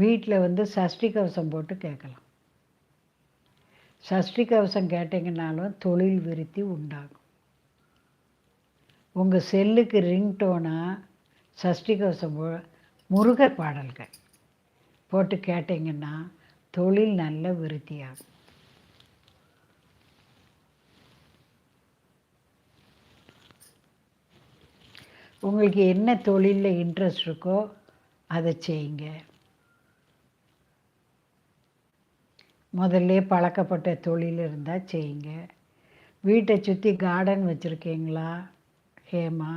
வீட்டில் வந்து சஷ்டி கவசம் போட்டு கேட்கலாம். சஷ்டி கவசம் கேட்டிங்கனாலும் தொழில் விருத்தி உண்டாகும். உங்கள் செல்லுக்கு ரிங்டோனாக சஷ்டி கவசம் போ முருகர் பாடல்கள் போட்டு கேட்டிங்கன்னா தொழில் நல்ல விருத்தியாகும். உங்களுக்கு என்ன தொழிலில் இன்ட்ரெஸ்ட் இருக்கோ அதை செய்யுங்க. முதல்ல பழக்கப்பட்ட தொழில் இருந்தால் செய்யுங்க. வீட்டை சுற்றி கார்டன் வச்சுருக்கீங்களா ஹேமா?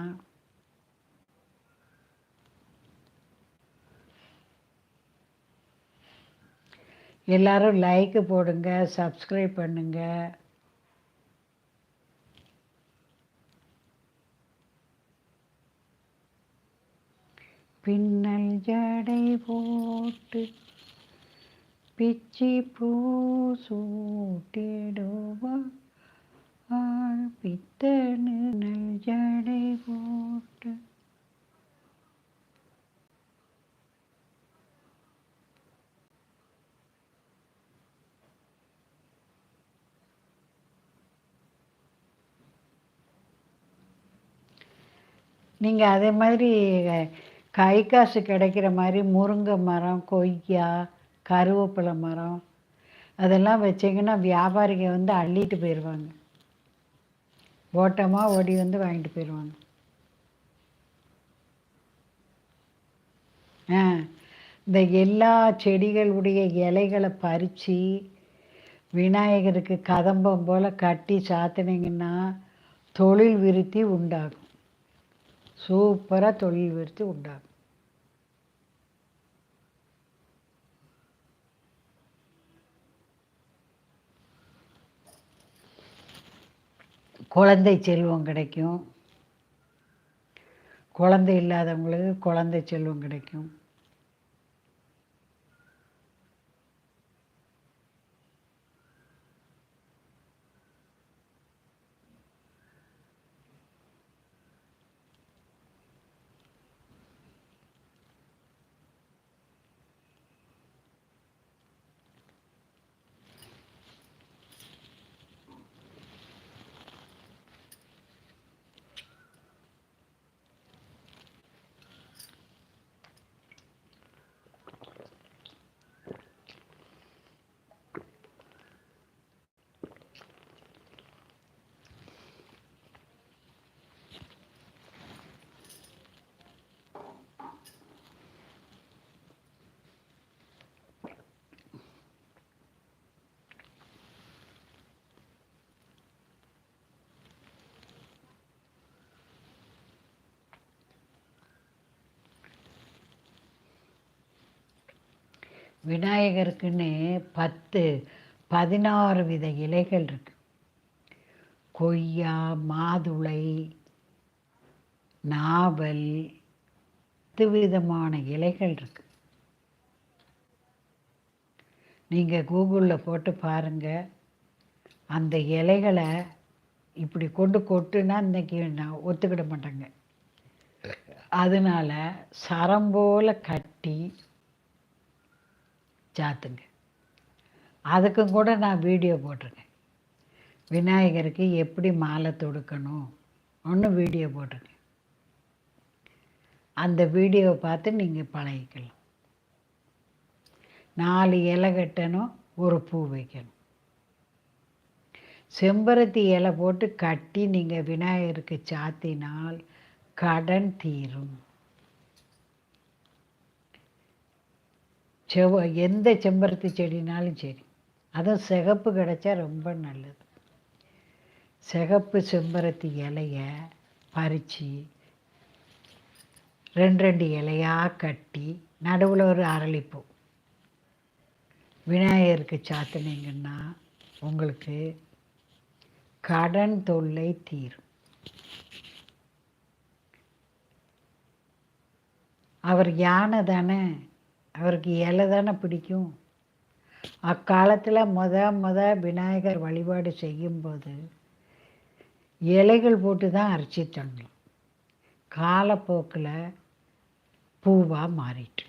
எல்லாரும் லைக்கு போடுங்க சப்ஸ்கிரைப் பண்ணுங்க. பின்னல் ஜடை போட்டு பிச்சி பூ சூட்டிடுவா. ஆள் பித்தனு நல் ஜடை போட்டு. நீங்கள் அதே மாதிரி கை காசு கிடைக்கிற மாதிரி முருங்கை மரம் கொய்யா கருவேப்பிலை மரம் அதெல்லாம் வச்சிங்கன்னா வியாபாரிங்க வந்து அள்ளிட்டு போயிடுவாங்க ஓட்டமாக ஓடி வந்து வாங்கிட்டு போயிடுவாங்க ஆ இந்த எல்லா செடிகளுடைய இலைகளை பறித்து விநாயகருக்கு கதம்பம் போல் கட்டி சாத்தினீங்கன்னா தொழில் விருத்தி உண்டாகும். சூப்பராக தொழில் விருத்தி உண்டாகும். குழந்தை செல்வம் கிடைக்கும். குழந்தை இல்லாதவங்களுக்கு குழந்தை செல்வம் கிடைக்கும். விநாயகருக்குன்னு பத்து பதினாறு வித இலைகள் இருக்கு. கொய்யா மாதுளை நாவல் பத்து விதமான இலைகள் இருக்கு. நீங்கள் கூகுளில் போட்டு பாருங்கள் அந்த இலைகளை இப்படி கொண்டு கொட்டுனா இன்றைக்கி நான் ஒத்துக்கிட மாட்டாங்க. அதனால சரம் போல கட்டி சாத்துங்க அதுக்கும் கூட நான் வீடியோ போட்டிருக்கேன். விநாயகருக்கு எப்படி மாலை தொடுக்கணும்? ஒன்று வீடியோ போட்டிருக்கேன். அந்த வீடியோவை பார்த்து நீங்கள் பழகிக்கலாம். நாலு இலை கட்டணும் ஒரு பூ வைக்கணும். செம்பருத்தி இலை போட்டு கட்டி நீங்கள் விநாயகருக்கு சாத்தினால் கடன் தீரும். செவ எந்த செம்பருத்தி செடினாலும் சரி அதுவும் சிகப்பு கிடச்சா ரொம்ப நல்லது. சிகப்பு செம்பருத்தி இலைய பறித்து ரெண்டு ரெண்டு இலையாக கட்டி நடுவில் ஒரு அரளிப்பூ. விநாயகருக்கு சாத்தினீங்கன்னா உங்களுக்கு கடன் தொல்லை தீரும். அவர் யானை தானே? அவருக்கு இலை தானே பிடிக்கும். அக்காலத்தில் முத முத விநாயகர் வழிபாடு செய்யும்போது இலைகள் போட்டு தான் அரைச்சிட்டாங்க காலப்போக்கில் பூவாக மாறிட்டு.